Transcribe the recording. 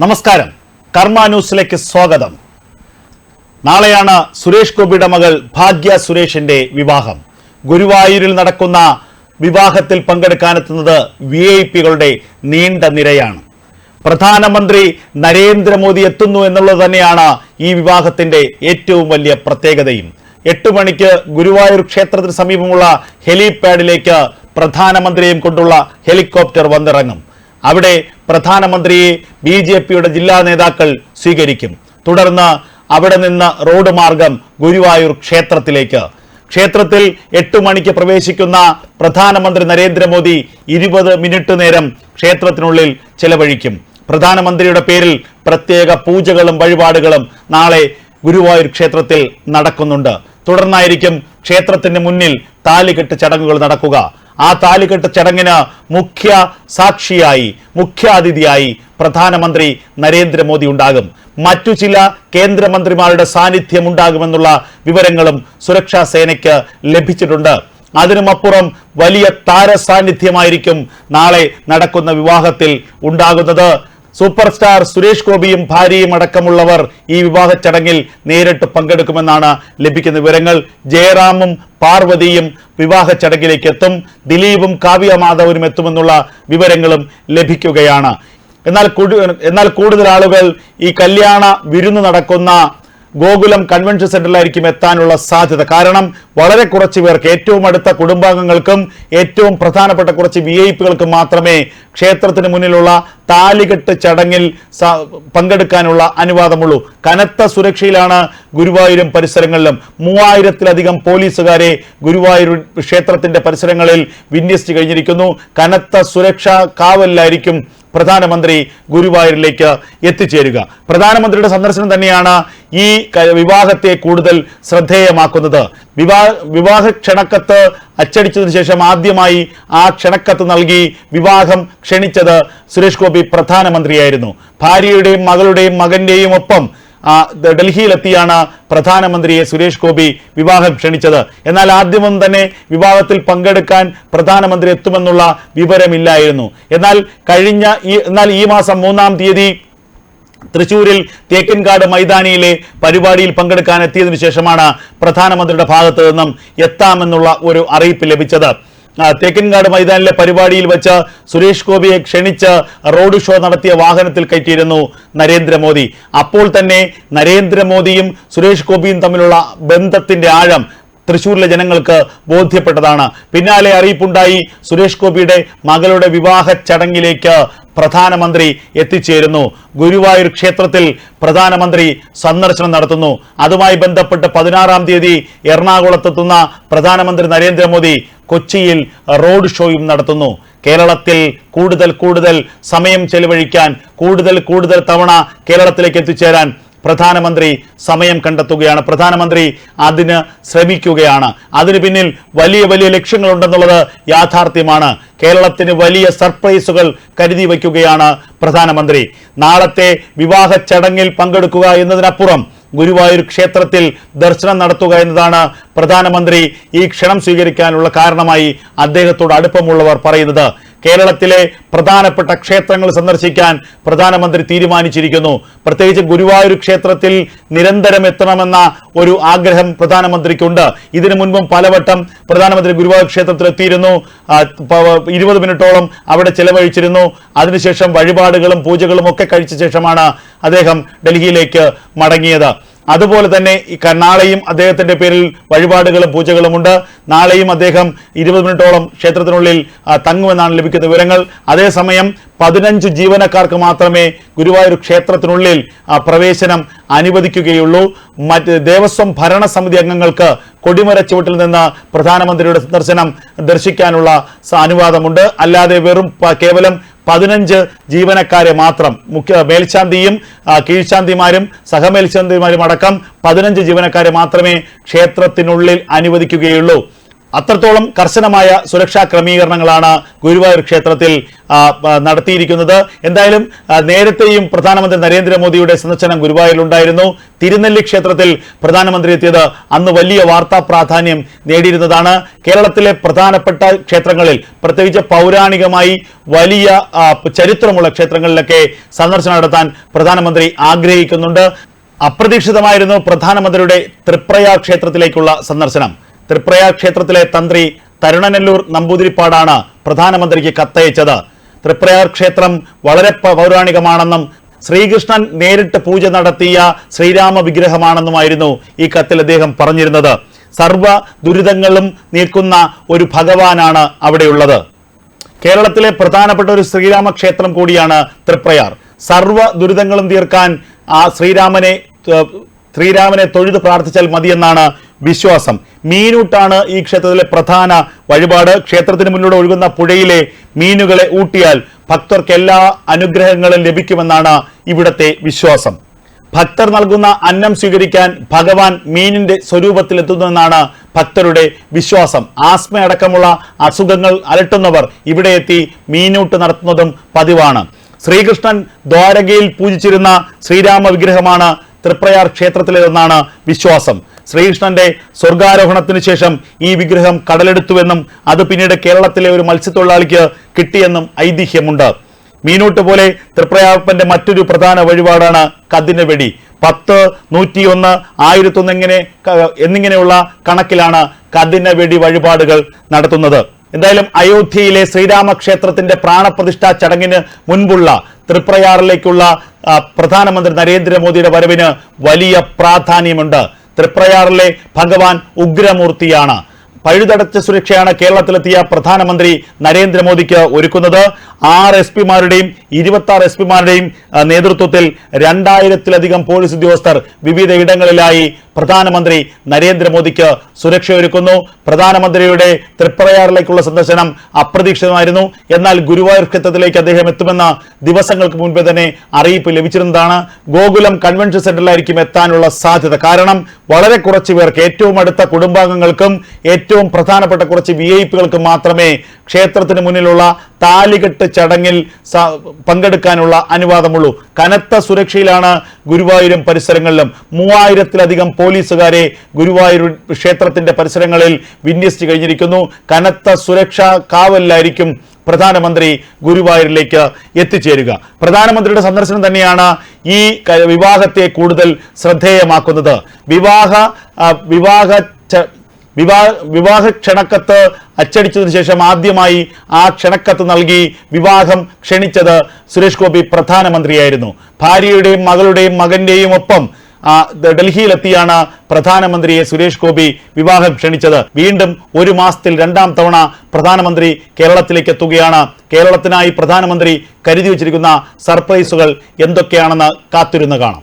നമസ്കാരം. കർമ്മ ന്യൂസിലേക്ക് സ്വാഗതം. നാളെയാണ് സുരേഷ് ഗോപിയുടെ മകൾ ഭാഗ്യ സുരേഷിന്റെ വിവാഹം. ഗുരുവായൂരിൽ നടക്കുന്ന വിവാഹത്തിൽ പങ്കെടുക്കാനെത്തുന്നത് വി ഐ പികളുടെ നീണ്ട നിരയാണ്. പ്രധാനമന്ത്രി നരേന്ദ്രമോദി എത്തുന്നു എന്നുള്ളത് തന്നെയാണ് ഈ വിവാഹത്തിന്റെ ഏറ്റവും വലിയ പ്രത്യേകതയും. എട്ട് മണിക്ക് ഗുരുവായൂർ ക്ഷേത്രത്തിന് സമീപമുള്ള ഹെലിപാഡിലേക്ക് പ്രധാനമന്ത്രിയെയും കൊണ്ടുള്ള ഹെലികോപ്റ്റർ വന്നിറങ്ങും. അവിടെ പ്രധാനമന്ത്രിയെ ബി ജെ പിയുടെ ജില്ലാ നേതാക്കൾ സ്വീകരിക്കും. തുടർന്ന് അവിടെ നിന്ന് റോഡ് മാർഗം ഗുരുവായൂർ ക്ഷേത്രത്തിലേക്ക്. ക്ഷേത്രത്തിൽ എട്ട് മണിക്ക് പ്രവേശിക്കുന്ന പ്രധാനമന്ത്രി നരേന്ദ്രമോദി ഇരുപത് മിനിറ്റ് നേരം ക്ഷേത്രത്തിനുള്ളിൽ ചെലവഴിക്കും. പ്രധാനമന്ത്രിയുടെ പേരിൽ പ്രത്യേക പൂജകളും വഴിപാടുകളും നാളെ ഗുരുവായൂർ ക്ഷേത്രത്തിൽ നടക്കുന്നുണ്ട്. തുടർന്നായിരിക്കും ക്ഷേത്രത്തിന് മുന്നിൽ താലികെട്ട് ചടങ്ങുകൾ നടക്കുക. ആ താലികെട്ട് ചടങ്ങിന് മുഖ്യ സാക്ഷിയായി മുഖ്യ അതിഥിയായി പ്രധാനമന്ത്രി നരേന്ദ്രമോദി ഉണ്ടാകും. മറ്റു ചില കേന്ദ്രമന്ത്രിമാരുടെ സാന്നിധ്യം ഉണ്ടാകുമെന്നുള്ള വിവരങ്ങളും സുരക്ഷാ സേനയ്ക്ക് ലഭിച്ചിട്ടുണ്ട്. അതിനുമപ്പുറം വലിയ താരസാന്നിധ്യമായിരിക്കും നാളെ നടക്കുന്ന വിവാഹത്തിൽ ഉണ്ടാകുന്നത്. സൂപ്പർ സ്റ്റാർ സുരേഷ് ഗോപിയും ഭാര്യയും അടക്കമുള്ളവർ ഈ വിവാഹ ചടങ്ങിൽ നേരിട്ട് പങ്കെടുക്കുമെന്നാണ് ലഭിക്കുന്ന വിവരങ്ങൾ. ജയറാമും പാർവതിയും വിവാഹ ചടങ്ങിലേക്ക് എത്തും. ദിലീപും കാവ്യ മാധവനും എത്തുമെന്നുള്ള വിവരങ്ങളും ലഭിക്കുകയാണ്. എന്നാൽ എന്നാൽ കൂടുതൽ ആളുകൾ ഈ കല്യാണ വിരുന്ന് നടക്കുന്ന ഗോകുലം കൺവെൻഷൻ സെന്ററിലായിരിക്കും എത്താനുള്ള സാധ്യത. കാരണം വളരെ കുറച്ച് പേർക്ക് ഏറ്റവും അടുത്ത കുടുംബാംഗങ്ങൾക്കും ഏറ്റവും പ്രധാനപ്പെട്ട കുറച്ച് വി ഐ പികൾക്കും മാത്രമേ ക്ഷേത്രത്തിന് മുന്നിലുള്ള താലികെട്ട് ചടങ്ങിൽ പങ്കെടുക്കാനുള്ള അനുവാദമുള്ളൂ. കനത്ത സുരക്ഷയിലാണ് ഗുരുവായൂരും പരിസരങ്ങളിലും. മൂവായിരത്തിലധികം പോലീസുകാരെ ഗുരുവായൂർ ക്ഷേത്രത്തിന്റെ പരിസരങ്ങളിൽ വിന്യസിച്ചു കഴിഞ്ഞിരിക്കുന്നു. കനത്ത സുരക്ഷാ കാവലിലായിരിക്കും പ്രധാനമന്ത്രി ഗുരുവായൂരിലേക്ക് എത്തിച്ചേരുക. പ്രധാനമന്ത്രിയുടെ സന്ദർശനം തന്നെയാണ് ഈ വിവാഹത്തെ കൂടുതൽ ശ്രദ്ധേയമാക്കുന്നത്. വിവാഹ വിവാഹ ക്ഷണക്കത്ത് അച്ചടിച്ചതിന് ശേഷം ആദ്യമായി ആ ക്ഷണക്കത്ത് നൽകി വിവാഹം ക്ഷണിച്ചത് സുരേഷ് ഗോപി പ്രധാനമന്ത്രിയായിരുന്നു. ഭാര്യയുടെയും മകളുടെയും മകന്റെയും ഒപ്പം ഡൽഹിയിലെത്തിയാണ് പ്രധാനമന്ത്രിയെ സുരേഷ് ഗോപി വിവാഹം ക്ഷണിച്ചത്. എന്നാൽ ആദ്യമൊന്നും തന്നെ വിവാഹത്തിൽ പങ്കെടുക്കാൻ പ്രധാനമന്ത്രി എത്തുമെന്നുള്ള വിവരമില്ലായിരുന്നു. എന്നാൽ കഴിഞ്ഞ ഈ എന്നാൽ ഈ മാസം മൂന്നാം തീയതി തൃശൂരിൽ തേക്കൻകാട് മൈതാനിയിലെ പരിപാടിയിൽ പങ്കെടുക്കാൻ എത്തിയതിനു ശേഷമാണ് പ്രധാനമന്ത്രിയുടെ ഭാഗത്തു നിന്നും എത്താമെന്നുള്ള ഒരു അറിയിപ്പ് ലഭിച്ചത്. തേക്കിൻകാട് മൈതാനിലെ പരിപാടിയിൽ വെച്ച് സുരേഷ് ഗോപിയെ ക്ഷണിച്ച് റോഡ് ഷോ നടത്തിയ വാഹനത്തിൽ കയറ്റിയിരുന്നു നരേന്ദ്രമോദി. അപ്പോൾ തന്നെ നരേന്ദ്രമോദിയും സുരേഷ് ഗോപിയും തമ്മിലുള്ള ബന്ധത്തിന്റെ ആഴം തൃശൂരിലെ ജനങ്ങൾക്ക് ബോധ്യപ്പെട്ടതാണ്. പിന്നാലെ അറിയിപ്പുണ്ടായി സുരേഷ് ഗോപിയുടെ മകളുടെ വിവാഹ ചടങ്ങിലേക്ക് പ്രധാനമന്ത്രി എത്തിച്ചേരുന്നു. ഗുരുവായൂർ ക്ഷേത്രത്തിൽ പ്രധാനമന്ത്രി സന്ദർശനം നടത്തുന്നു. അതുമായി ബന്ധപ്പെട്ട് പതിനാറാം തീയതി എറണാകുളത്തെത്തുന്ന പ്രധാനമന്ത്രി നരേന്ദ്രമോദി കൊച്ചിയിൽ റോഡ് ഷോയും നടത്തുന്നു. കേരളത്തിൽ കൂടുതൽ കൂടുതൽ സമയം ചെലവഴിക്കാൻ കൂടുതൽ കൂടുതൽ തവണ കേരളത്തിലേക്ക് എത്തിച്ചേരാൻ പ്രധാനമന്ത്രി സമയം കണ്ടെത്തുകയാണ്. പ്രധാനമന്ത്രി അതിന് ശ്രമിക്കുകയാണ്. അതിന് പിന്നിൽ വലിയ വലിയ ലക്ഷ്യങ്ങളുണ്ടെന്നുള്ളത് യാഥാർത്ഥ്യമാണ്. കേരളത്തിന് വലിയ സർപ്രൈസുകൾ കരുതി വയ്ക്കുകയാണ് പ്രധാനമന്ത്രി. നാളത്തെ വിവാഹ ചടങ്ങിൽ പങ്കെടുക്കുക എന്നതിനപ്പുറം ഗുരുവായൂർ ക്ഷേത്രത്തിൽ ദർശനം നടത്തുക എന്നതാണ് പ്രധാനമന്ത്രി ഈ ക്ഷണം സ്വീകരിക്കാനുള്ള കാരണമായി അദ്ദേഹത്തോട് അടുപ്പമുള്ളവർ പറയുന്നത്. കേരളത്തിലെ പ്രധാനപ്പെട്ട ക്ഷേത്രങ്ങൾ സന്ദർശിക്കാൻ പ്രധാനമന്ത്രി തീരുമാനിച്ചിരിക്കുന്നു. പ്രത്യേകിച്ച് ഗുരുവായൂർ ക്ഷേത്രത്തിൽ നിരന്തരം എത്തണമെന്ന ഒരു ആഗ്രഹം പ്രധാനമന്ത്രിക്കുണ്ട്. ഇതിനു മുൻപും പലവട്ടം പ്രധാനമന്ത്രി ഗുരുവായൂർ ക്ഷേത്രത്തിൽ എത്തിയിരുന്നു ഇരുപത് മിനിറ്റോളം അവിടെ ചെലവഴിച്ചിരുന്നു. അതിനുശേഷം വഴിപാടുകളും പൂജകളും ഒക്കെ കഴിച്ച ശേഷമാണ് അദ്ദേഹം ഡൽഹിയിലേക്ക് മടങ്ങിയത്. അതുപോലെ തന്നെ ഈ നാളെയും അദ്ദേഹത്തിന്റെ പേരിൽ വഴിപാടുകളും പൂജകളുമുണ്ട് നാളെയും അദ്ദേഹം ഇരുപത് മിനിറ്റോളം ക്ഷേത്രത്തിനുള്ളിൽ തങ്ങുമെന്നാണ് ലഭിക്കുന്ന വിവരങ്ങൾ. അതേസമയം പതിനഞ്ച് ജീവനക്കാർക്ക് മാത്രമേ ഗുരുവായൂർ ക്ഷേത്രത്തിനുള്ളിൽ പ്രവേശനം അനുവദിക്കുകയുള്ളൂ. മറ്റ് ദേവസ്വം ഭരണസമിതി അംഗങ്ങൾക്ക് കൊടിമര ചുവട്ടിൽ നിന്ന് പ്രധാനമന്ത്രിയുടെ സന്ദർശനം ദർശിക്കാനുള്ള അനുവാദമുണ്ട്. അല്ലാതെ വെറും കേവലം പതിനഞ്ച് ജീവനക്കാരെ മാത്രം മുഖ്യ മേൽശാന്തിയും കീഴ്ശാന്തിമാരും സഹമേൽശാന്തിമാരും അടക്കം പതിനഞ്ച് ജീവനക്കാരെ മാത്രമേ ക്ഷേത്രത്തിനുള്ളിൽ അനുവദിക്കുകയുള്ളൂ. അത്രത്തോളം കർശനമായ സുരക്ഷാ ക്രമീകരണങ്ങളാണ് ഗുരുവായൂർ ക്ഷേത്രത്തിൽ നടത്തിയിരിക്കുന്നത്. എന്തായാലും നേരത്തെയും പ്രധാനമന്ത്രി നരേന്ദ്രമോദിയുടെ സന്ദർശനം ഗുരുവായൂരിലുണ്ടായിരുന്നു. തിരുനെല്ലി ക്ഷേത്രത്തിൽ പ്രധാനമന്ത്രി എത്തിയത് അന്ന് വലിയ വാർത്താ പ്രാധാന്യം നേടിയിരുന്നതാണ്. കേരളത്തിലെ പ്രധാനപ്പെട്ട ക്ഷേത്രങ്ങളിൽ പ്രത്യേകിച്ച് പൗരാണികമായി വലിയ ചരിത്രമുള്ള ക്ഷേത്രങ്ങളിലൊക്കെ സന്ദർശനം നടത്താൻ പ്രധാനമന്ത്രി ആഗ്രഹിക്കുന്നുണ്ട്. അപ്രതീക്ഷിതമായിരുന്നു പ്രധാനമന്ത്രിയുടെ തൃപ്രയാർ ക്ഷേത്രത്തിലേക്കുള്ള സന്ദർശനം. തൃപ്രയാർ ക്ഷേത്രത്തിലെ തന്ത്രി തരുണനെല്ലൂർ നമ്പൂതിരിപ്പാടാണ് പ്രധാനമന്ത്രിക്ക് കത്തയച്ചത്. തൃപ്രയാർ ക്ഷേത്രം വളരെ പൗരാണികമാണെന്നും ശ്രീകൃഷ്ണൻ നേരിട്ട് പൂജ നടത്തിയ ശ്രീരാമ വിഗ്രഹമാണെന്നുമായിരുന്നു ഈ കത്തിൽ അദ്ദേഹം പറഞ്ഞിരുന്നത്. സർവ ദുരിതങ്ങളും നീക്കുന്ന ഒരു ഭഗവാനാണ് അവിടെയുള്ളത്. കേരളത്തിലെ പ്രധാനപ്പെട്ട ഒരു ശ്രീരാമ ക്ഷേത്രം കൂടിയാണ് തൃപ്രയാർ സർവ ദുരിതങ്ങളും തീർക്കാൻ ആ ശ്രീരാമനെ ശ്രീരാമനെ തൊഴുത് പ്രാർത്ഥിച്ചാൽ മതിയെന്നാണ് വിശ്വാസം. മീനൂട്ടാണ് ഈ ക്ഷേത്രത്തിലെ പ്രധാന വഴിപാട്. ക്ഷേത്രത്തിന് മുന്നിലൂടെ ഒഴുകുന്ന പുഴയിലെ മീനുകളെ ഊട്ടിയാൽ ഭക്തർക്ക് എല്ലാ അനുഗ്രഹങ്ങളും ലഭിക്കുമെന്നാണ് ഇവിടത്തെ വിശ്വാസം. ഭക്തർ നൽകുന്ന അന്നം സ്വീകരിക്കാൻ ഭഗവാൻ മീനിന്റെ സ്വരൂപത്തിലെത്തുന്നുവെന്നാണ് ഭക്തരുടെ വിശ്വാസം. ആസ്മ അടക്കമുള്ള അസുഖങ്ങൾ അലട്ടുന്നവർ ഇവിടെ എത്തി മീനൂട്ട് നടത്തുന്നതും പതിവാണ്. ശ്രീകൃഷ്ണൻ ദ്വാരകയിൽ പൂജിച്ചിരുന്ന ശ്രീരാമ വിഗ്രഹമാണ് തൃപ്രയാർ ക്ഷേത്രത്തിലേതെന്നാണ് വിശ്വാസം. ശ്രീകൃഷ്ണന്റെ സ്വർഗാരോഹണത്തിന് ശേഷം ഈ വിഗ്രഹം കടലെടുത്തുവെന്നും അത് പിന്നീട് കേരളത്തിലെ ഒരു മത്സ്യത്തൊഴിലാളിക്ക് കിട്ടിയെന്നും ഐതിഹ്യമുണ്ട്. മീനൂട്ട് പോലെ തൃപ്രയാപ്പന്റെ മറ്റൊരു പ്രധാന വഴിപാടാണ് കതിന്റെ വെടി. പത്ത് നൂറ്റിയൊന്ന് ആയിരത്തൊന്ന് എങ്ങനെ എന്നിങ്ങനെയുള്ള കണക്കിലാണ് കതിന വെടി വഴിപാടുകൾ നടത്തുന്നത്. എന്തായാലും അയോധ്യയിലെ ശ്രീരാമക്ഷേത്രത്തിന്റെ പ്രാണപ്രതിഷ്ഠാ ചടങ്ങിന് മുൻപുള്ള തൃപ്രയാറിലേക്കുള്ള പ്രധാനമന്ത്രി നരേന്ദ്രമോദിയുടെ വരവിന് വലിയ പ്രാധാന്യമുണ്ട്. തൃപ്രയാറിലെ ഭഗവാൻ ഉഗ്രമൂർത്തിയാണ്. പഴുതടച്ച സുരക്ഷയാണ് കേരളത്തിലെത്തിയ പ്രധാനമന്ത്രി നരേന്ദ്രമോദിക്ക് ഒരുക്കുന്നത്. ആറ് എസ് പിമാരുടെയും ഇരുപത്തി ആറ് എസ് പിമാരുടെയും നേതൃത്വത്തിൽ രണ്ടായിരത്തിലധികം പോലീസ് ഉദ്യോഗസ്ഥർ വിവിധ ഇടങ്ങളിലായി പ്രധാനമന്ത്രി നരേന്ദ്രമോദിക്ക് സുരക്ഷ ഒരുക്കുന്നു പ്രധാനമന്ത്രിയുടെ തൃപ്രയാറിലേക്കുള്ള സന്ദർശനം അപ്രതീക്ഷിതമായിരുന്നു. എന്നാൽ ഗുരുവായൂർ ക്ഷേത്രത്തിലേക്ക് അദ്ദേഹം എത്തുമെന്ന ദിവസങ്ങൾക്ക് മുൻപേ തന്നെ അറിയിപ്പ് ലഭിച്ചിരുന്നതാണ്. ഗോകുലം കൺവെൻഷൻ സെന്ററിലായിരിക്കും എത്താനുള്ള സാധ്യത. കാരണം വളരെ കുറച്ച് പേർക്ക് ഏറ്റവും അടുത്ത കുടുംബാംഗങ്ങൾക്കും ഏറ്റവും പ്രധാനപ്പെട്ട കുറച്ച് വി ഐ പികൾക്ക് മാത്രമേ ക്ഷേത്രത്തിന് മുന്നിലുള്ള താലികെട്ട് ചടങ്ങിൽ പങ്കെടുക്കാനുള്ള അനുവാദമുള്ളൂ. കനത്ത സുരക്ഷയിലാണ് ഗുരുവായൂരും പരിസരങ്ങളിലും. മൂവായിരത്തിലധികം പോലീസുകാരെ ഗുരുവായൂർ ക്ഷേത്രത്തിന്റെ പരിസരങ്ങളിൽ വിന്യസിച്ചു കഴിഞ്ഞിരിക്കുന്നു. കനത്ത സുരക്ഷാ കാവലിലായിരിക്കും പ്രധാനമന്ത്രി ഗുരുവായൂരിലേക്ക് എത്തിച്ചേരുക. പ്രധാനമന്ത്രിയുടെ സന്ദർശനം തന്നെയാണ് ഈ വിവാഹത്തെ കൂടുതൽ ശ്രദ്ധേയമാക്കുന്നത്. വിവാഹ വിവാഹ വിവാഹ വിവാഹ ക്ഷണക്കത്ത് അച്ചടിച്ചതിന് ശേഷം ആദ്യമായി ആ ക്ഷണക്കത്ത് നൽകി വിവാഹം ക്ഷണിച്ചത് സുരേഷ് ഗോപി പ്രധാനമന്ത്രിയായിരുന്നു. ഭാര്യയുടെയും മകളുടെയും മകന്റെയും ഒപ്പം ഡൽഹിയിലെത്തിയാണ് പ്രധാനമന്ത്രിയെ സുരേഷ് ഗോപി വിവാഹം ക്ഷണിച്ചത്. വീണ്ടും ഒരു മാസത്തിൽ രണ്ടാം തവണ പ്രധാനമന്ത്രി കേരളത്തിലേക്ക് എത്തുകയാണ്. കേരളത്തിനായി പ്രധാനമന്ത്രി കരുതി വച്ചിരിക്കുന്ന സർപ്രൈസുകൾ എന്തൊക്കെയാണെന്ന് കാത്തിരുന്ന് കാണാം.